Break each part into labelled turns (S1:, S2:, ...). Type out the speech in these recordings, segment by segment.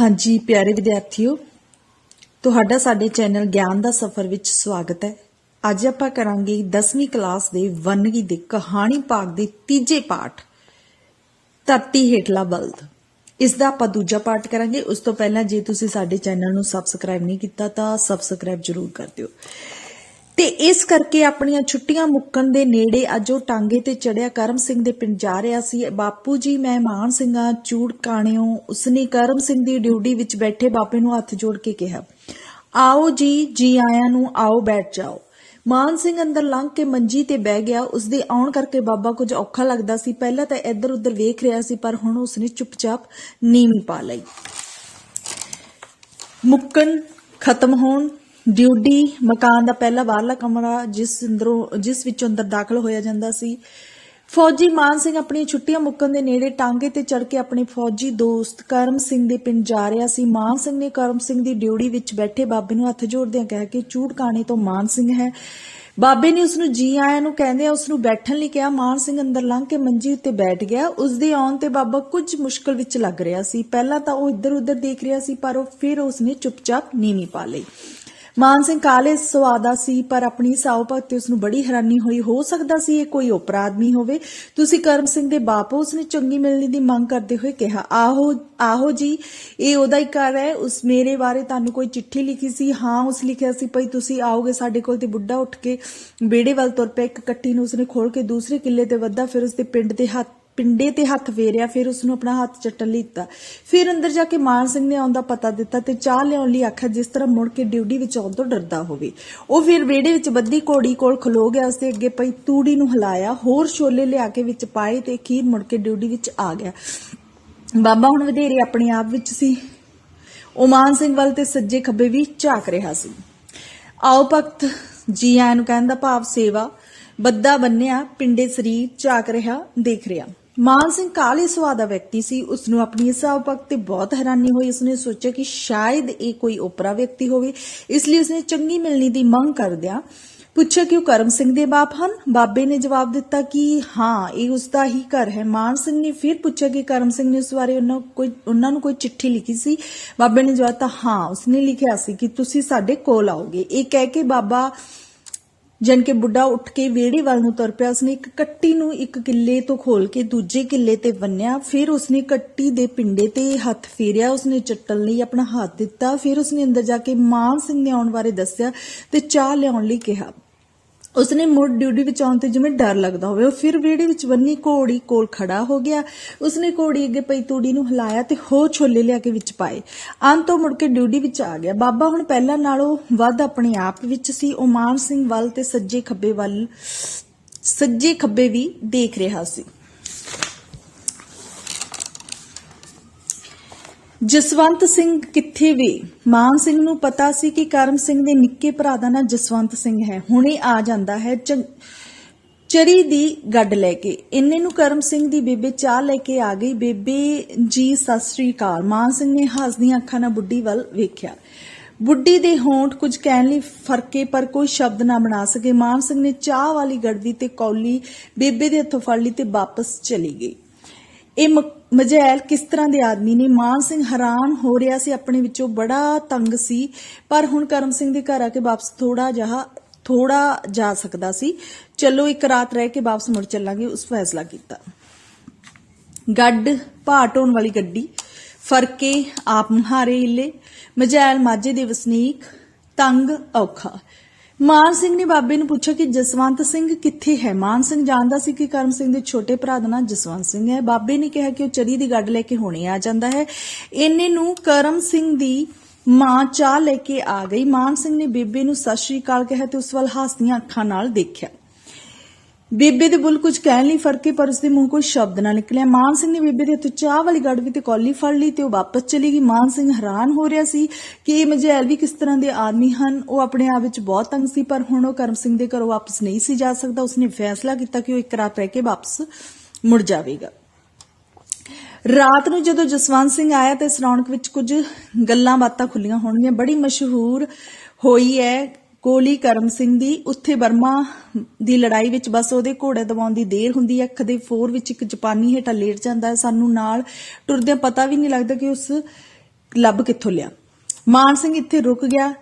S1: ਹਾਂਜੀ, ਪਿਆਰੇ ਵਿਦਿਆਰਥੀਓ, ਤੁਹਾਡਾ ਸਾਡੇ ਚੈਨਲ ਗਿਆਨ ਦਾ ਸਫ਼ਰ ਵਿੱਚ ਸਵਾਗਤ ਹੈ। ਅੱਜ ਆਪਾਂ ਕਰਾਂਗੇ 10ਵੀਂ ਕਲਾਸ ਦੇ ਵੰਨਗੀ ਦੇ ਕਹਾਣੀ ਭਾਗ ਦੇ ਤੀਜੇ ਪਾਠ, ਧਰਤੀ ਹੇਠਲਾ ਬਲਦ। ਇਸ ਦਾ ਆਪਾਂ ਦੂਜਾ ਪਾਠ ਕਰਾਂਗੇ। ਉਸ ਤੋਂ ਪਹਿਲਾਂ ਜੇ ਤੁਸੀਂ ਸਾਡੇ ਚੈਨਲ ਨੂੰ ਸਬਸਕ੍ਰਾਈਬ ਨਹੀਂ ਕੀਤਾ ਤਾਂ ਸਬਸਕ੍ਰਾਈਬ ਜ਼ਰੂਰ ਕਰ ਦਿਓ। ਤੇ ਇਸ ਕਰਕੇ ਆਪਣੀਆਂ ਛੁੱਟੀਆਂ ਮੁੱਕਣ ਦੇ ਨੇੜੇ ਅੱਜ ਉਹ ਟਾਂਗੇ ਤੇ ਚੜਿਆ ਕਰਮ ਸਿੰਘ ਦੇ ਪਿੰਡ ਜਾ ਰਿਹਾ ਸੀ। ਬਾਪੂ ਜੀ, ਮੈਂ ਮਾਨ ਸਿੰਘਾਂ, ਚੂੜ ਕਾਣਿਓ, ਉਸਨੇ ਕਰਮ ਸਿੰਘ ਦੀ ਡਿਊਟੀ ਵਿੱਚ ਬੈਠੇ ਬਾਪੇ ਨੂੰ ਹੱਥ ਜੋੜ ਕੇ ਕਿਹਾ, ਆਓ ਜੀ ਜੀ ਆਇਆਂ ਨੂੰ ਆਓ, ਬੈਠ ਜਾਓ। ਮਾਨ ਸਿੰਘ ਅੰਦਰ ਲੰਘ ਕੇ ਮੰਜੀ ਤੇ ਬਹਿ ਗਿਆ। ਉਸਦੇ ਆਉਣ ਕਰਕੇ ਬਾਬਾ ਕੁਝ ਔਖਾ ਲੱਗਦਾ ਸੀ। ਪਹਿਲਾਂ ਤਾਂ ਇੱਧਰ ਉੱਧਰ ਵੇਖ ਰਿਹਾ ਸੀ, ਪਰ ਹੁਣ ਉਸਨੇ ਚੁੱਪਚਾਪ ਨੀਵੀਂ ਪਾ ਲਈ। ਮੁੱਕਣ ਖਤਮ ਹੋਣ ਡਿਊਟੀ, ਮਕਾਨ ਦਾ ਪਹਿਲਾ ਬਾਹਰਲਾ ਕਮਰਾ ਜਿਸ ਅੰਦਰੋਂ, ਜਿਸ ਵਿੱਚੋਂ ਅੰਦਰ ਦਾਖਲ ਹੋਇਆ ਜਾਂਦਾ ਸੀ। ਫੌਜੀ ਮਾਨ ਸਿੰਘ ਆਪਣੀਆਂ ਛੁੱਟੀਆਂ ਮੁੱਕਣ ਦੇ ਨੇੜੇ ਟਾਂਗੇ ਤੇ ਚੜ ਕੇ ਆਪਣੇ ਫੌਜੀ ਦੋਸਤ ਕਰਮ ਸਿੰਘ ਦੇ ਪਿੰਡ ਜਾ ਰਿਹਾ ਸੀ। ਮਾਨ ਸਿੰਘ ਨੇ ਕਰਮ ਸਿੰਘ ਦੀ ਡਿਊਟੀ ਵਿੱਚ ਬੈਠੇ ਬਾਬੇ ਨੂੰ ਹੱਥ ਜੋੜਦਿਆਂ ਕਿਹਾ ਕਿ ਚੂੜ ਕਾਣੇ ਤੋਂ ਮਾਨ ਸਿੰਘ ਹੈ। ਬਾਬੇ ਨੇ ਉਸ ਨੂੰ ਜੀ ਆਇਆਂ ਨੂੰ ਕਹਿੰਦੇ ਉਸ ਨੂੰ ਬੈਠਣ ਲਈ ਕਿਹਾ। ਮਾਨ ਸਿੰਘ ਅੰਦਰ ਲੰਘ ਕੇ ਮੰਜੀ ਉੱਤੇ ਬੈਠ ਗਿਆ। ਉਸ ਦੇ ਆਉਣ ਤੇ ਬਾਬਾ ਕੁਝ ਮੁਸ਼ਕਲ ਵਿੱਚ ਲੱਗ ਰਿਹਾ ਸੀ। ਪਹਿਲਾਂ ਤਾਂ ਉਹ ਇੱਧਰ ਉੱਧਰ ਦੇਖ ਰਿਹਾ ਸੀ, ਪਰ ਉਹ ਫਿਰ ਉਸ ਉਸਨੇ ਚੁੱਪਚਾਪ ਨੀਵੀਂ ਪਾ ਲਈ। ਮਾਨ ਸਿੰਘ ਕਾਲੇ ਸਵਾਦਾ ਸੀ, ਪਰ ਆਪਣੀ ਸਾਉ ਭਗਤੀ ਉਸ ਨੂੰ ਬੜੀ ਹੈਰਾਨੀ ਹੋਈ। ਹੋ ਸਕਦਾ ਸੀ ਇਹ ਕੋਈ ਓਪਰਾ ਆਦਮੀ ਹੋਵੇ। ਤੁਸੀਂ ਕਰਮ ਸਿੰਘ ਦੇ ਬਾਪ ਹੋ, ਉਸਨੇ ਚੰਗੀ ਮਿਲਣੀ ਦੀ ਮੰਗ ਕਰਦੇ ਹੋਏ ਕਿਹਾ। ਆਹੋ ਆਹੋ ਜੀ, ਇਹ ਉਹਦਾ ਹੀ ਘਰ ਹੈ। ਉਸ ਮੇਰੇ ਬਾਰੇ ਤੁਹਾਨੂੰ ਕੋਈ ਚਿੱਠੀ ਲਿਖੀ ਸੀ? ਹਾਂ, ਉਸ ਲਿਖਿਆ ਸੀ, ਭਈ ਤੁਸੀਂ ਆਓਗੇ ਸਾਡੇ ਕੋਲ ਤੇ ਬੁੱਢਾ ਉੱਠ ਕੇ ਬੇੜੇ ਵੱਲ ਤੁਰ ਪਿਆ। ਇੱਕ ਕੱਟੀ ਨੂੰ ਉਸਨੇ ਖੋਲ ਕੇ ਦੂਸਰੇ ਕਿੱਲੇ ਤੇ ਵੱਧਾ, ਫਿਰ ਉਸਦੇ ਪਿੰਡ ਦੇ ਹੱਥ ਪਿੰਡੇ ਤੇ ਹੱਥ ਫੇਰਿਆ, ਫਿਰ ਉਸ ਨੂੰ ਆਪਣਾ ਹੱਥ ਚੱਟਣ ਲਈ ਦਿੱਤਾ। ਫਿਰ ਅੰਦਰ ਜਾ ਕੇ ਮਾਨ ਸਿੰਘ ਨੇ ਆਉਂਦਾ ਪਤਾ ਦਿੱਤਾ ਤੇ ਚਾਹ ਲਿਆਉਣ ਲਈ ਆਖਿਆ, ਜਿਸ ਤਰ੍ਹਾਂ ਮੁੜ ਕੇ ਡਿਊਟੀ ਵਿੱਚ ਆਉਣ ਤੋਂ ਡਰਦਾ ਹੋਵੇ। ਉਹ ਫਿਰ ਵਿਹੜੇ ਵਿੱਚ ਬੱਦੀ ਘੋੜੀ ਕੋਲ ਖਲੋ ਗਿਆ, ਉਸਦੇ ਅੱਗੇ ਪਈ ਤੂੜੀ ਨੂੰ ਹਿਲਾਇਆ, ਹੋਰ ਛੋਲੇ ਲਿਆ ਕੇ ਵਿੱਚ ਪਾਏ ਤੇ ਅਖੀਰ ਮੁੜ ਕੇ ਡਿਊਟੀ ਵਿੱਚ ਆ ਗਿਆ। ਬਾਬਾ ਹੁਣ ਵਧੇਰੇ ਆਪਣੇ ਆਪ ਵਿੱਚ ਸੀ। ਉਹ ਮਾਨ ਸਿੰਘ ਵੱਲ ਤੇ ਸੱਜੇ ਖੱਬੇ ਵੀ ਝਾਕ ਰਿਹਾ ਸੀ। ਆਓ ਭਗਤ, ਜੀ ਆਇਆਂ ਨੂੰ ਕਹਿਣ ਦਾ ਭਾਵ ਸੇਵਾ। ਬੱਦਾ ਬੰਨਿਆ, ਪਿੰਡੇ ਸਰੀਰ ਝਾਕ ਰਿਹਾ, ਦੇਖ ਰਿਹਾ। ਮਾਨ ਸਿੰਘ ਕਾਲੇ ਸੁਭਾਅ ਦਾ ਵਿਅਕਤੀ ਸੀ। ਉਸ ਨੂੰ ਆਪਣੀ ਇਸ ਭਗਤ ਤੇ ਬਹੁਤ ਹੈਰਾਨੀ ਹੋਈ। ਉਸਨੇ ਸੋਚਿਆ ਕਿ ਸ਼ਾਇਦ ਇਹ ਕੋਈ ਓਪਰਾ ਵਿਅਕਤੀ ਹੋਵੇ। ਇਸ ਲਈ ਉਸਨੇ ਚੰਗੀ ਮਿਲਣੀ ਦੀ ਮੰਗ ਕਰਦਿਆਂ ਪੁੱਛਿਆ ਕਿ ਉਹ ਕਰਮ ਸਿੰਘ ਦੇ ਬਾਪ ਹਨ? ਬਾਬੇ ਨੇ ਜਵਾਬ ਦਿੱਤਾ ਕਿ ਹਾਂ, ਇਹ ਉਸ ਦਾ ਹੀ ਘਰ ਹੈ। ਮਾਨ ਸਿੰਘ ਨੇ ਫਿਰ ਪੁੱਛਿਆ ਕਿ ਕਰਮ ਸਿੰਘ ਨੇ ਉਸ ਬਾਰੇ ਉਹਨਾਂ ਕੋਈ, ਉਹਨਾਂ ਨੂੰ ਕੋਈ ਚਿੱਠੀ ਲਿਖੀ ਸੀ? ਬਾਬੇ ਨੇ ਜਵਾਬ ਦਿੱਤਾ, ਹਾਂ, ਉਸਨੇ ਲਿਖਿਆ ਸੀ ਕਿ ਤੁਸੀਂ ਸਾਡੇ ਕੋਲ ਆਓਗੇ। ਇਹ ਕਹਿ ਕੇ ਬਾਬਾ ਜਨ ਕੇ ਬੁੱਢਾ ਉੱਠ ਕੇ ਵਿਹੜੇ ਵੱਲ ਨੂੰ ਤੁਰ ਪਿਆ, ਉਸਨੇ ਇੱਕ ਕੱਟੀ ਨੂੰ ਇੱਕ ਕਿੱਲੇ ਤੋਂ ਖੋਲ ਕੇ ਦੂਜੇ ਕਿੱਲੇ ਤੇ ਬੰਨਿਆ, ਫਿਰ ਉਸਨੇ ਕੱਟੀ ਦੇ ਪਿੰਡੇ ਤੇ ਹੱਥ ਫੇਰਿਆ, ਉਸਨੇ ਚੱਟਣ ਲਈ ਆਪਣਾ ਹੱਥ ਦਿੱਤਾ, ਫਿਰ ਉਸਨੇ ਅੰਦਰ ਜਾ ਕੇ ਮਾਨ ਸਿੰਘ ਨੇ ਆਉਣ ਬਾਰੇ ਦੱਸਿਆ ਤੇ ਚਾਹ ਲਿਆਉਣ ਲਈ ਕਿਹਾ। ਉਸਨੇ ਮੁੜ ਡਿਊਟੀ ਵਿੱਚ ਆਉਣ ਤੇ ਜਿਵੇਂ ਡਰ ਲੱਗਦਾ ਹੋਵੇ, ਉਹ ਫਿਰ ਵਿਹੜੇ ਵਿੱਚ ਬੰਨੀ ਘੋੜੀ ਕੋਲ ਖੜਾ ਹੋ ਗਿਆ। ਉਸਨੇ ਘੋੜੀ ਅੱਗੇ ਪਈ ਤੂੜੀ ਨੂੰ ਹਿਲਾਇਆ ਤੇ ਹੋ ਛੋਲੇ ਲਿਆ ਕੇ ਵਿੱਚ ਪਾਏ। ਅੰਤ ਮੁੜ ਕੇ ਡਿਊਟੀ ਵਿੱਚ ਆ ਗਿਆ। ਬਾਬਾ ਹੁਣ ਪਹਿਲਾਂ ਨਾਲੋਂ ਵੱਧ ਆਪਣੇ ਆਪ ਵਿੱਚ ਸੀ। ਓਮਾਨ ਸਿੰਘ ਵੱਲ ਤੇ ਸੱਜੇ ਖੱਬੇ ਵੱਲ, ਸੱਜੇ ਖੱਬੇ ਵੀ ਦੇਖ ਰਿਹਾ ਸੀ। ਜਸਵੰਤ ਸਿੰਘ ਕਿੱਥੇ ਵੇ? ਮਾਨ ਸਿੰਘ ਨੂੰ ਪਤਾ ਸੀ ਕਿ ਕਰਮ ਸਿੰਘ ਦੇ ਨਿੱਕੇ ਭਰਾ ਦਾ ਨਾਂ ਜਸਵੰਤ ਸਿੰਘ ਹੈ। ਹੁਣੇ ਆ ਜਾਂਦਾ ਹੈ ਚਰੀ ਦੀ ਗੱਡ ਲੈ ਕੇ। ਇੰਨੇ ਨੂੰ ਕਰਮ ਸਿੰਘ ਦੀ ਬੇਬੇ ਚਾਹ ਲੈ ਕੇ ਆ ਗਈ। ਬੇਬੇ ਜੀ, ਸਤਿ ਸ੍ਰੀ ਅਕਾਲ। ਮਾਨ ਸਿੰਘ ਨੇ ਹੱਸਦੀਆਂ ਅੱਖਾਂ ਨਾਲ ਬੁੱਢੀ ਵੱਲ ਵੇਖਿਆ। ਬੁੱਢੀ ਦੇ ਹੋਂਠ ਕੁਝ ਕਹਿਣ ਲਈ ਫਰਕੇ ਪਰ ਕੋਈ ਸ਼ਬਦ ਨਾ ਬਣਾ ਸਕੇ। ਮਾਨ ਸਿੰਘ ਨੇ ਚਾਹ ਵਾਲੀ ਗੜਵੀ ਤੇ ਕੌਲੀ ਬੇਬੇ ਦੇ ਹੱਥੋਂ ਫੜ ਲਈ ਤੇ ਵਾਪਸ ਚਲੀ ਗਈ। ਇਹ ਮਜੈਲ ਕਿਸ ਤਰ੍ਹਾਂ ਦੇ ਆਦਮੀ ਨੇ? ਮਾਨ ਸਿੰਘ ਹੈਰਾਨ ਹੋ ਰਿਹਾ ਸੀ, ਆਪਣੇ ਵਿੱਚੋਂ ਬੜਾ ਤੰਗ ਸੀ। ਪਰ ਹੁਣ ਕਰਮ ਸਿੰਘ ਦੇ ਘਰ ਆ ਕੇ ਵਾਪਸ ਥੋੜਾ ਜਿਹਾ, ਥੋੜਾ ਜਾ ਸਕਦਾ ਸੀ। ਚਲੋ ਇੱਕ ਰਾਤ ਰਹਿ ਕੇ ਵਾਪਸ ਮੁੜ ਚੱਲਾਂਗੇ, ਉਸ ਫੈਸਲਾ ਕੀਤਾ। ਗੱਡ ਭਾਟੋਣ ਵਾਲੀ ਗੱਡੀ, ਫਰਕੇ ਆਪ ਮੁਹਾਰੇ ਹਿੱਲੇ। ਮਜੈਲ ਮਾਝੇ ਦੇ ਵਸਨੀਕ, ਤੰਗ ਔਖਾ। ਮਾਨ ਸਿੰਘ ਨੇ ਬਾਬੇ ਨੂੰ ਪੁੱਛਿਆ ਕਿ ਜਸਵੰਤ ਸਿੰਘ ਕਿੱਥੇ ਹੈ? ਮਾਨ ਸਿੰਘ ਜਾਣਦਾ ਸੀ ਕਿ ਕਰਮ ਸਿੰਘ ਦੇ ਛੋਟੇ ਭਰਾ ਦਾ ਨਾਂ ਜਸਵੰਤ ਸਿੰਘ ਹੈ। ਬਾਬੇ ਨੇ ਕਿਹਾ ਕਿ ਉਹ ਚਰੀ ਦੀ ਗੱਡ ਲੈ ਕੇ ਹੁਣੇ ਆ ਜਾਂਦਾ ਹੈ। ਇੰਨੇ ਨੂੰ ਕਰਮ ਸਿੰਘ ਦੀ ਮਾਂ ਚਾਹ ਲੈ ਕੇ ਆ ਗਈ। ਮਾਨ ਸਿੰਘ ਨੇ ਬੇਬੇ ਨੂੰ ਸਤਿ ਸ਼੍ਰੀ ਅਕਾਲ ਕਿਹਾ ਤੇ ਉਸ ਵੱਲ ਹੱਸਦੀਆਂ ਅੱਖਾਂ ਨਾਲ ਦੇਖਿਆ। ਬੇਬੇ ਦੇ ਬੁੱਲ ਕੁਝ ਕਹਿਣ ਲਈ ਫਰਕੇ ਪਰ ਉਸਦੇ ਮੂੰਹ ਕੋਈ ਸ਼ਬਦ ਨਾ ਨਿਕਲਿਆ। ਮਾਨ ਸਿੰਘ ਨੇ ਬੇਬੇ ਦੇ ਹੱਥੋਂ ਚਾਹ ਵਾਲੀ ਗੜਵੀ ਤੇ ਕੌਲੀ ਫੜ ਲਈ ਤੇ ਉਹ ਵਾਪਸ ਚਲੀ ਗਈ। ਮਾਨ ਸਿੰਘ ਹੈਰਾਨ ਹੋ ਰਿਹਾ ਸੀ ਕਿ ਇਹ ਮਜੈਲ ਵੀ ਕਿਸ ਤਰ੍ਹਾਂ ਦੇ ਆਦਮੀ ਹਨ। ਉਹ ਆਪਣੇ ਆਪ ਵਿੱਚ ਬਹੁਤ ਤੰਗ ਸੀ, ਪਰ ਹੁਣ ਉਹ ਕਰਮ ਸਿੰਘ ਦੇ ਘਰੋਂ ਵਾਪਸ ਨਹੀਂ ਸੀ ਜਾ ਸਕਦਾ। ਉਸਨੇ ਫੈਸਲਾ ਕੀਤਾ ਕਿ ਉਹ ਇੱਕ ਰਾਤ ਰਹਿ ਕੇ ਵਾਪਸ ਮੁੜ ਜਾਵੇਗਾ। ਰਾਤ ਨੂੰ ਜਦੋਂ ਜਸਵੰਤ ਸਿੰਘ ਆਇਆ ਤੇ ਸਰਾਉਣਕ ਵਿੱਚ ਕੁਝ ਗੱਲਾਂ ਬਾਤਾਂ ਖੁੱਲੀਆਂ ਹੋਣਗੀਆਂ। ਬੜੀ ਮਸ਼ਹੂਰ ਹੋਈ ਹੈ ਕੋਲੀ ਕਰਮ ਸਿੰਘ ਦੀ, ਉੱਥੇ ਬਰਮਾ ਦੀ ਲੜਾਈ ਵਿੱਚ ਬਸ ਉਹਦੇ ਘੋੜੇ ਦਬਾਉਣ ਦੀ ਦੇਰ ਹੁੰਦੀ ਹੈ, ਅੱਖ ਦੇ ਫੋਰ ਵਿੱਚ ਇੱਕ ਜਾਪਾਨੀ ਹੇਠਾਂ ਲੇਟ ਜਾਂਦਾ ਹੈ, ਸਾਨੂੰ ਨਾਲ ਟੁਰਦਿਆਂ ਪਤਾ ਵੀ ਨਹੀਂ ਲੱਗਦਾ ਕਿ ਉਸ ਲੱਭ ਕਿੱਥੋਂ ਲਿਆ। ਮਾਨ ਸਿੰਘ ਇੱਥੇ ਰੁਕ ਗਿਆ।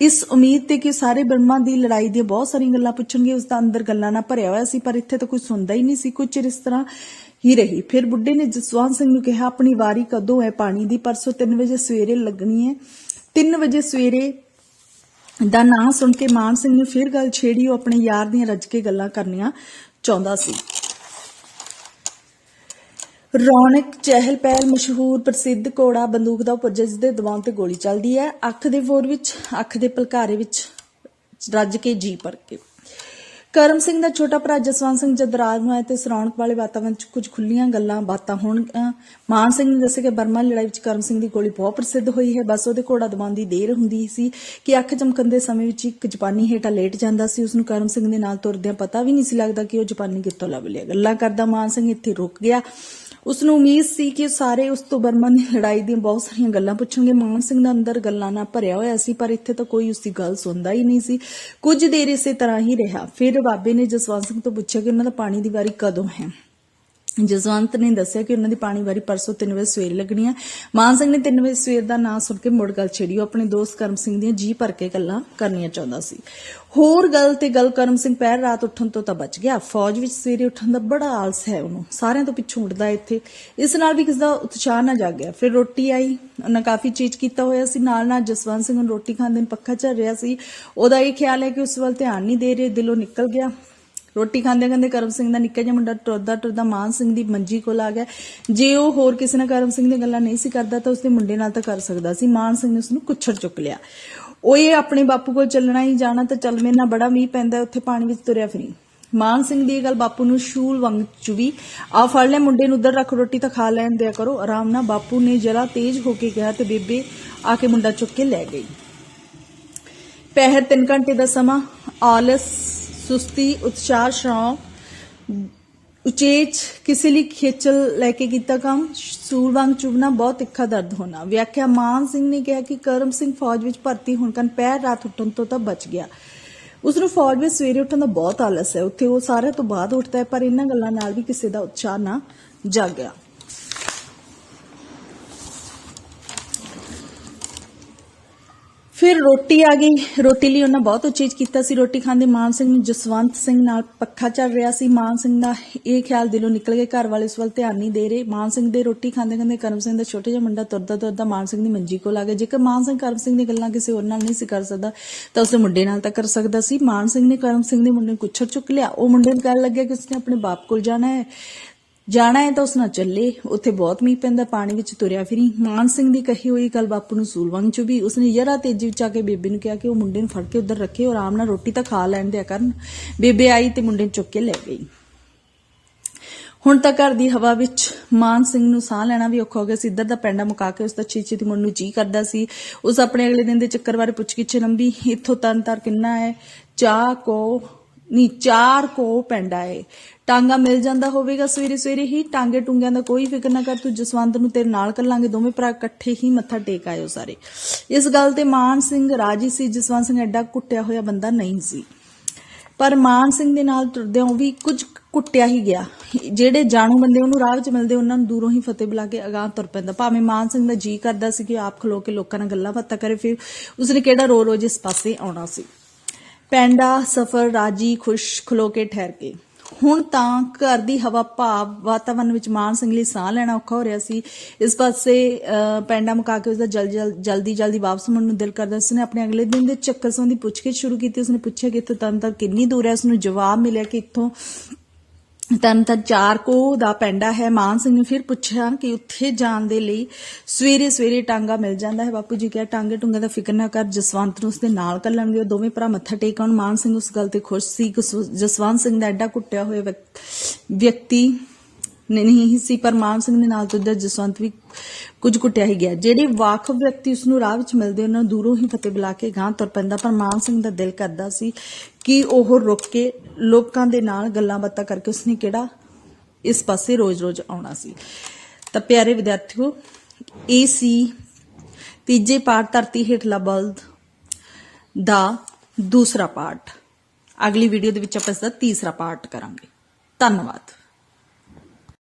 S1: ਇਸ ਉਮੀਦ ਤੇ ਕਿ ਸਾਰੇ ਬਰਮਾ ਦੀ ਲੜਾਈ ਦੀਆਂ ਬਹੁਤ ਸਾਰੀਆਂ ਗੱਲਾਂ ਪੁੱਛਣਗੇ, ਉਸ ਦਾ ਅੰਦਰ ਗੱਲਾਂ ਨਾਲ ਭਰਿਆ ਹੋਇਆ ਸੀ, ਪਰ ਇੱਥੇ ਤਾਂ ਕੋਈ ਸੁਣਦਾ ਹੀ ਨਹੀਂ ਸੀ, ਕੁਝ ਚਿਰ ਇਸ ਤਰ੍ਹਾਂ ਹੀ ਰਹੀ। ਫਿਰ ਬੁੱਢੇ ਨੇ ਜਸਵੰਤ ਸਿੰਘ ਨੂੰ ਕਿਹਾ, ਆਪਣੀ ਵਾਰੀ ਕਦੋਂ ਹੈ ਪਾਣੀ ਦੀ? ਪਰਸੋਂ 3 ਵਜੇ ਸਵੇਰੇ ਲੱਗਣੀ ਹੈ। 3 ਵਜੇ ਸਵੇਰੇ ਦਾ ਨਾਂ ਸੁਣ ਕੇ ਮਾਨ ਸਿੰਘ ਨੇ ਫਿਰ ਗੱਲ ਛੇੜੀ, ਉਹ ਆਪਣੇ ਯਾਰ ਦੀਆਂ ਰੱਜ ਕੇ ਗੱਲਾਂ ਕਰਨੀਆਂ ਚਾਹੁੰਦਾ ਸੀ। ਰੌਣਕ, ਚਹਿਲ ਪਹਿਲ, ਮਸ਼ਹੂਰ, ਪ੍ਰਸਿੱਧ ਘੋੜਾ, ਬੰਦੂਕ ਦਾ ਉੱਪਰ ਜਿਸ ਦੇ ਦਬਾਅ ਤੇ ਗੋਲੀ ਚੱਲਦੀ ਹੈ। ਅੱਖ ਦੇ ਫੋਰ ਵਿੱਚ, ਅੱਖ ਦੇ ਪਲਕਾਰੇ ਵਿੱਚ ਰੱਜ ਕੇ ਜੀ ਭਰ ਕੇ। ਕਰਮ ਸਿੰਘ ਦਾ ਛੋਟਾ ਭਰਾ ਜਸਵੰਤ ਸਿੰਘ ਜਦਰਾਤ ਨੂੰ ਆਏ ਤੇ ਸਰੌਣਕ ਵਾਲੇ ਵਾਤਾਵਰਣ 'ਚ ਕੁਝ ਖੁੱਲੀਆਂ ਗੱਲਾਂ, ਬਾਤਾਂ ਹੋਣ ਮਾਨ ਸਿੰਘ ਨੇ ਦੱਸਿਆ ਕਿ ਬਰਮਾ ਲੜਾਈ ਵਿੱਚ ਕਰਮ ਸਿੰਘ ਦੀ ਗੋਲੀ ਬਹੁਤ ਪ੍ਰਸਿੱਧ ਹੋਈ ਹੈ। ਬਸ ਉਹਦੇ ਘੋੜਾ ਦਬਾਉਣ ਦੀ ਦੇਰ ਹੁੰਦੀ ਸੀ ਕਿ ਅੱਖ ਚਮਕਣ ਦੇ ਸਮੇਂ ਵਿੱਚ ਇੱਕ ਜਾਪਾਨੀ ਹੇਠਾਂ ਲੇਟ ਜਾਂਦਾ ਸੀ। ਉਸ ਨੂੰ ਕਰਮ ਸਿੰਘ ਦੇ ਨਾਲ ਤੁਰਦਿਆਂ ਪਤਾ ਵੀ ਨਹੀਂ ਸੀ ਲੱਗਦਾ ਕਿ ਉਹ ਜਾਪਾਨੀ ਕਿੱਥੋਂ ਲੱਭ ਲਿਆ। ਗੱਲਾਂ ਕਰਦਾ ਮਾਨ ਸਿੰਘ ਇੱਥੇ ਰੁਕ ਗਿਆ। ਉਸ ਨੂੰ ਉਮੀਦ ਸੀ ਕਿ ਸਾਰੇ ਉਸ ਤੋਂ ਬਰਮਨ ਦੀ ਲੜਾਈ ਦੀਆਂ ਬਹੁਤ ਸਾਰੀਆਂ ਗੱਲਾਂ ਪੁੱਛਣਗੇ। ਮਾਨ ਸਿੰਘ ਦਾ ਅੰਦਰ ਗੱਲਾਂ ਨਾਲ ਭਰਿਆ ਹੋਇਆ ਸੀ, ਪਰ ਇੱਥੇ ਤਾਂ ਕੋਈ ਉਸ ਦੀ ਗੱਲ ਸੁਣਦਾ ਹੀ ਨਹੀਂ ਸੀ। ਕੁਝ ਦੇਰ ਇਸੇ ਤਰ੍ਹਾਂ ਹੀ ਰਿਹਾ। ਫਿਰ ਬਾਬੇ ਨੇ ਜਸਵੰਤ ਸਿੰਘ ਤੋਂ ਪੁੱਛਿਆ ਕਿ ਉਹਨਾਂ ਦਾ ਪਾਣੀ ਦੀ ਵਾਰੀ ਕਦੋਂ ਹੈ? ਜਸਵੰਤ ਨੇ ਦੱਸਿਆ ਕਿ ਉਹਨਾਂ ਦੀ ਪਾਣੀ ਵਾਰੀ ਪਰਸੋਂ 3 ਵਜੇ ਸਵੇਰ ਲੱਗਣੀ ਹੈ ਮਾਨ ਸਿੰਘ ਨੇ 3 ਵਜੇ ਸਵੇਰ ਦਾ ਨਾਂ ਸੁਣ ਕੇ ਮੁੜ ਗੱਲ ਛੇੜੀ। ਉਹ ਆਪਣੇ ਦੋਸਤ ਕਰਮ ਸਿੰਘ ਦੀਆਂ ਜੀ ਭਰ ਕੇ ਗੱਲਾਂ ਕਰਨੀਆਂ ਚਾਹੁੰਦਾ ਸੀ। ਹੋਰ ਗੱਲ ਤੇ ਗੱਲ ਕਰਮ ਸਿੰਘ ਪਹਿਰ ਰਾਤ ਉੱਠਣ ਤੋਂ ਤਾਂ ਬਚ ਗਿਆ। ਫੌਜ ਵਿੱਚ ਸਵੇਰੇ ਉੱਠਣ ਦਾ ਬੜਾ ਆਲਸ ਹੈ ਉਹਨੂੰ। ਸਾਰਿਆਂ ਤੋਂ ਪਿੱਛੋਂ ਉੱਠਦਾ ਇੱਥੇ। ਇਸ ਨਾਲ ਵੀ ਕਿਸੇ ਦਾ ਉਤਸ਼ਾਹ ਨਾ ਜਾਗ ਗਿਆ। ਫਿਰ ਰੋਟੀ ਆਈ। ਉਹਨਾਂ ਕਾਫੀ ਚੀਜ਼ ਕੀਤਾ ਹੋਇਆ ਸੀ। ਨਾਲ ਨਾਲ ਜਸਵੰਤ ਸਿੰਘ ਨੂੰ ਰੋਟੀ ਖਾਂਦੇ ਨੂੰ ਪੱਖਾ ਚੱਲ ਰਿਹਾ ਸੀ। ਉਹਦਾ ਇਹ ਖਿਆਲ ਹੈ ਕਿ ਉਸ ਵੱਲ ਧਿਆਨ ਨਹੀਂ ਦੇ ਰਹੇ। ਦਿਲੋਂ ਨਿਕਲ ਗਿਆ। ਰੋਟੀ ਖਾਂਦੇ ਖਾਂਦੇ ਕਰਮ ਸਿੰਘ ਦਾ ਨਿੱਕਾ ਜਿਹਾ ਮੁੰਡਾ ਟੁਰਦਾ ਟੁਰਦਾ ਮਾਨ ਸਿੰਘ ਦੀ ਮੰਜੀ ਕੋਲ ਆ ਗਿਆ। ਜੇ ਉਹ ਹੋਰ ਕਿਸੇ ਨਾਲ ਕਰਮ ਸਿੰਘ ਦੀਆਂ ਗੱਲਾਂ ਨਹੀਂ ਸੀ ਕਰਦਾ ਤਾਂ ਉਸਦੇ ਮੁੰਡੇ ਨਾਲ ਤਾਂ ਕਰ ਸਕਦਾ ਸੀ। ਮਾਨ ਸਿੰਘ ਨੇ ਉਸ ਨੂੰ ਕੁੱਛੜ ਚੁੱਕ ਲਿਆ। ਉਹ ਇਹ ਆਪਣੇ ਬਾਪੂ ਕੋਲ ਚੱਲਣਾ ਹੀ ਜਾਣਾ ਤਾਂ ਚੱਲ ਮੇਰੇ ਨਾਲ ਬੜਾ ਮੀਂਹ ਪੈਂਦਾ ਉੱਥੇ ਪਾਣੀ ਵਿੱਚ ਤੁਰਿਆ ਫਿਰੀ। ਮਾਨ ਸਿੰਘ ਦੀ ਇਹ ਗੱਲ ਬਾਪੂ ਨੂੰ ਸ਼ੂਲ ਵਾਂਗ ਚੁਵੀ ਆ ਫੜ ਲੈ ਮੁੰਡੇ ਨੂੰ, ਉਧਰ ਰੱਖ ਰੋਟੀ ਤਾਂ ਖਾ ਲੈਣ ਦਿਆ ਕਰੋ। ਆਰਾਮ ਨਾਲ ਬਾਪੂ ਨੇ ਜਰਾ ਤੇਜ਼ ਹੋ ਕੇ ਕਿਹਾ ਤੇ ਬੇਬੇ ਆ ਕੇ ਮੁੰਡਾ ਚੁੱਕ ਕੇ ਲੈ ਗਈ। ਪਹਿਰ 3 ਘੰਟੇ ਦਾ ਸਮਾਂ, ਆਲਸ ਸੁਸਤੀ, ਉਤਸ਼ਾਹ, ਸ਼ੌਕ, ਉਚੇਚ, ਕਿਸੇ ਲਈ ਖੇਚਲ ਲੈ ਕੇ ਕੀਤਾ ਕੰਮ, ਸੂਲ ਵਾਂਗ ਚੁਭਣਾ ਬਹੁਤ ਤਿੱਖਾ ਦਰਦ ਹੋਣਾ। ਵਿਆਖਿਆ ਮਾਨ ਸਿੰਘ ਨੇ ਕਿਹਾ ਕਿ ਕਰਮ ਸਿੰਘ ਫੌਜ ਵਿੱਚ ਭਰਤੀ ਹੋਣ ਕਾਰਨ ਪੈਰ ਰਾਤ ਉੱਠਣ ਤੋਂ ਤਾਂ ਬਚ ਗਿਆ। ਉਸ ਨੂੰ ਫੌਜ ਵਿੱਚ ਸਵੇਰੇ ਉੱਠਣ ਦਾ ਬਹੁਤ ਆਲਸ ਹੈ। ਉੱਥੇ ਉਹ ਸਾਰਿਆਂ ਤੋਂ ਬਾਅਦ ਉੱਠਦਾ ਹੈ, ਪਰ ਇਹਨਾਂ ਗੱਲਾਂ ਨਾਲ ਵੀ ਕਿਸੇ ਦਾ ਉਤਸ਼ਾਹ ਨਾ ਜਾਗਿਆ। ਫਿਰ ਰੋਟੀ ਆ ਗਈ। ਰੋਟੀ ਲਈ ਉਹਨਾਂ ਬਹੁਤ ਉਚੇਚ ਕੀਤਾ ਸੀ। ਰੋਟੀ ਖਾਂਦੇ ਮਾਨ ਸਿੰਘ ਨੂੰ ਜਸਵੰਤ ਸਿੰਘ ਨਾਲ ਪੱਖਾ ਚੱਲ ਰਿਹਾ ਸੀ। ਮਾਨ ਸਿੰਘ ਦਾ ਇਹ ਖਿਆਲ ਦਿਲੋਂ ਨਿਕਲ ਗਿਆ, ਘਰ ਵਾਲੇ ਉਸ ਵੱਲ ਧਿਆਨ ਨਹੀਂ ਦੇ ਰਹੇ। ਮਾਨ ਸਿੰਘ ਦੇ ਰੋਟੀ ਖਾਂਦੇ ਖਾਂਦੇ ਕਰਮ ਸਿੰਘ ਦਾ ਛੋਟਾ ਜਿਹਾ ਮੁੰਡਾ ਤੁਰਦਾ ਤੁਰਦਾ ਮਾਨ ਸਿੰਘ ਦੀ ਮੰਜੀ ਕੋਲ ਆ ਗਿਆ। ਜੇਕਰ ਮਾਨ ਸਿੰਘ ਕਰਮ ਸਿੰਘ ਦੀ ਗੱਲਾਂ ਕਿਸੇ ਹੋਰ ਨਾਲ ਨਹੀਂ ਸੀ ਕਰ ਸਕਦਾ, ਤਾਂ ਉਸਦੇ ਮੁੰਡੇ ਨਾਲ ਤਾਂ ਕਰ ਸਕਦਾ ਸੀ। ਮਾਨ ਸਿੰਘ ਨੇ ਕਰਮ ਸਿੰਘ ਦੇ ਮੁੰਡੇ ਨੂੰ ਕੁੱਛੜ ਚੁੱਕ ਲਿਆ। ਉਹ ਮੁੰਡੇ ਨੂੰ ਕਹਿਣ ਲੱਗਿਆ ਕਿ ਉਸਨੇ ਆਪਣੇ ਬਾਪ ਕੋਲ ਜਾਣਾ ਹੈ। ਜਾਣਾ ਹੈ ਤਾਂ ਉਸ ਨਾਲ ਚੱਲੇ। ਉੱਥੇ ਬਹੁਤ ਮੀਂਹ ਪੈਂਦਾ, ਪਾਣੀ ਵਿੱਚ ਤੁਰਿਆ ਫਿਰੀ। ਮਾਨ ਸਿੰਘ ਦੀ ਕਹੀ ਹੋਈ ਗੱਲ ਬਾਪੂ ਨੂੰ ਸੂਲ ਵਾਂਗ ਚੁਭੀ। ਉਸਨੇ ਯਰਾ ਤੇਜ਼ੀ ਵਿੱਚ ਆ ਕੇ ਬੇਬੇ ਨੂੰ ਕਿਹਾ ਕਿ ਉਹ ਮੁੰਡੇ ਨੂੰ ਫੜ ਕੇ ਉੱਧਰ ਰੱਖੇ ਔਰ ਆਰਾਮ ਨਾਲ ਰੋਟੀ ਤਾਂ ਖਾ ਲੈਣ ਦਿਆ ਕਰਨ। ਬੇਬੇ ਆਈ ਤੇ ਮੁੰਡੇ ਨੂੰ ਚੁੱਕ ਕੇ ਲੈ ਗਈ। ਹੁਣ ਤਾਂ ਘਰ ਦੀ ਹਵਾ ਵਿੱਚ ਮਾਨ ਸਿੰਘ ਨੂੰ ਸਾਹ ਲੈਣਾ ਵੀ ਔਖਾ ਹੋ ਗਿਆ ਸੀ। ਇੱਧਰ ਦਾ ਪੈਂਡਾ ਮੁਕਾ ਕੇ ਉਸ ਦਾ ਚੀਚੀ ਦੀ ਮੁੰਨ ਨੂੰ ਜੀ ਕਰਦਾ ਸੀ। ਉਸ ਆਪਣੇ ਅਗਲੇ ਦਿਨ ਦੇ ਚੱਕਰ ਬਾਰੇ ਪੁੱਛ ਗਿੱਛੇ ਲੰਬੀ। ਇੱਥੋਂ ਤਨ ਤਰ ਕਿੰਨਾ ਹੈ? ਚਾਹ, ਕੋ ਨੀ, ਚਾਰ ਕੋ ਪੈਂਡਾ ਹੈ ਟਾਂਗਾ ਮਿਲ ਜਾਂਦਾ ਹੋਵੇਗਾ ਸਵੇਰੇ ਸਵੇਰੇ ਹੀ। ਟਾਂਗੇ ਟੁੰਗਿਆਂ ਦਾ ਕੋਈ ਫਿਕਰ ਨਾ ਕਰ, ਤੂੰ ਜਸਵੰਤ ਨੂੰ ਤੇਰੇ ਨਾਲ ਕੱਲਾਂਗੇ। ਦੋਵੇਂ ਭਰਾ ਇਕੱਠੇ ਹੀ ਮੱਥਾ ਟੇਕ ਆਇਓ ਸਾਰੇ। ਇਸ ਗੱਲ ਤੇ ਮਾਨ ਸਿੰਘ ਰਾਜੀ ਸੀ, ਜਸਵੰਤ ਸਿੰਘ ਐਡਾ ਕੁੱਟਿਆ ਹੋਇਆ ਬੰਦਾ ਨਹੀਂ ਸੀ। ਪਰ ਮਾਨ ਸਿੰਘ ਦੇ ਨਾਲ ਤੁਰਦਿਆਂ ਉਹ ਵੀ ਕੁਝ ਕੁੱਟਿਆ ਹੀ ਗਿਆ। ਜਿਹੜੇ ਜਾਣੂ ਬੰਦੇ ਉਹਨੂੰ ਰਾਹ ਵਿੱਚ ਮਿਲਦੇ, ਉਹਨਾਂ ਨੂੰ ਦੂਰੋਂ ਹੀ ਫਤਿਹ ਬੁਲਾ ਕੇ ਅਗਾਹ ਤੁਰ ਪੈਂਦਾ। ਭਾਵੇਂ ਮਾਨ ਸਿੰਘ ਦਾ ਜੀ ਕਰਦਾ ਸੀ ਕਿ ਆਪ ਖਲੋ ਕੇ ਲੋਕਾਂ ਨਾਲ ਗੱਲਾਂ ਬਾਤਾਂ ਕਰੇ, ਫਿਰ ਉਸਨੇ ਕਿਹੜਾ ਰੋ ਰੋਜ਼ ਇਸ ਪਾਸੇ ਆਉਣਾ ਸੀ। ਪੈਂਡਾ ਸਫਰ ਰਾਜੀ ਖੁਸ਼ ਖਲੋ ਕੇ ਠਹਿਰ ਕੇ। ਹੁਣ ਤਾਂ ਘਰ ਦੀ ਹਵਾ ਭਾਵ ਵਾਤਾਵਰਣ ਵਿੱਚ ਮਾਨ ਸਿੰਘ ਲਈ ਸਾਹ ਲੈਣਾ ਔਖਾ ਹੋ ਰਿਹਾ ਸੀ। ਇਸ ਪਾਸੇ ਅਹ, ਪੈਂਡਾ ਮੁਕਾ ਕੇ ਉਸਦਾ ਜਲ ਜਲਦੀ ਜਲਦੀ ਵਾਪਸ ਮੁੜਨ ਨੂੰ ਦਿਲ ਕਰਦਾ ਸੀ। ਉਸਨੇ ਆਪਣੇ ਅਗਲੇ ਦਿਨ ਦੇ ਚੱਕਰ ਸੰਬੰਧੀ ਪੁੱਛਗਿੱਛ ਸ਼ੁਰੂ ਕੀਤੀ। ਉਸਨੇ ਪੁੱਛਿਆ ਕਿ ਇੱਥੋਂ ਤਨ ਤੱਕ ਕਿੰਨੀ ਦੂਰ ਹੈ? ਉਸਨੂੰ ਜਵਾਬ ਮਿਲਿਆ ਕਿ ਇੱਥੋਂ ਤਰਨ ਤਰਨ ਚਾਰ ਕੋ ਦਾ ਪੈਂਡਾ ਹੈ। ਮਾਨ ਸਿੰਘ ਨੇ ਫਿਰ ਪੁੱਛਿਆ ਕਿ ਉੱਥੇ ਜਾਣ ਦੇ ਲਈ ਸਵੇਰੇ ਸਵੇਰੇ ਟਾਂਗਾ ਮਿਲ ਜਾਂਦਾ ਹੈ। ਬਾਪੂ ਜੀ ਕਿਹਾ, ਟਾਂਗੇ ਟੁੰਗੇ ਦਾ ਫਿਕਰ ਨਾ ਕਰ, ਜਸਵੰਤ ਨੂੰ ਉਸਦੇ ਨਾਲ ਕੱਲਣਗੇ ਉਹ ਦੋਵੇਂ ਭਰਾ ਮੱਥਾ ਟੇਕਣ। ਮਾਨ ਸਿੰਘ ਉਸ ਗੱਲ ਤੇ ਖੁਸ਼ ਸੀ ਕਿ ਜਸਵੰਤ ਸਿੰਘ ਦਾ ਐਡਾ ਕੁੱਟਿਆ ਹੋਇਆ ਵਿਅਕਤੀ ਨਹੀਂ ਸੀ, ਪਰ ਮਾਨ ਸਿੰਘ ਦੇ ਨਾਲ ਤੁਰਦਾ ਜਸਵੰਤ ਵੀ ਕੁਝ ਕੁੱਟਿਆ ਹੀ ਗਿਆ। ਜਿਹੜੇ ਵਾਕਫ ਵਿਅਕਤੀ ਉਸ ਨੂੰ ਰਾਹ ਵਿੱਚ ਮਿਲਦੇ, ਉਹਨਾਂ ਨੂੰ ਦੂਰੋਂ ਹੀ ਫਤਿਹ ਬੁਲਾ ਕੇ ਗਾਂ ਤੁਰ ਪੈਂਦਾ, ਪਰ ਮਾਨ ਸਿੰਘ ਦਾ ਦਿਲ ਕਰਦਾ ਸੀ ਕਿ ਉਹ ਰੁਕ ਕੇ ਲੋਕਾਂ ਦੇ ਨਾਲ ਗੱਲਾਂ ਬਾਤਾਂ ਕਰਕੇ ਉਸਨੇ ਕਿਹੜਾ ਇਸ ਪਾਸੇ ਰੋਜ਼-ਰੋਜ਼ ਆਉਣਾ ਸੀ। ਤਾਂ ਪਿਆਰੇ ਵਿਦਿਆਰਥੀਓ ਇਹ ਸੀ ਤੀਜੇ ਪਾਠ ਧਰਤੀ ਹੇਠਲਾ ਬਲਦ ਦਾ ਦੂਸਰਾ ਪਾਠ। ਅਗਲੀ ਵੀਡੀਓ ਦੇ ਵਿੱਚ ਆਪਾਂ ਇਸ ਦਾ ਤੀਸਰਾ ਪਾਠ ਕਰਾਂਗੇ। ਧੰਨਵਾਦ।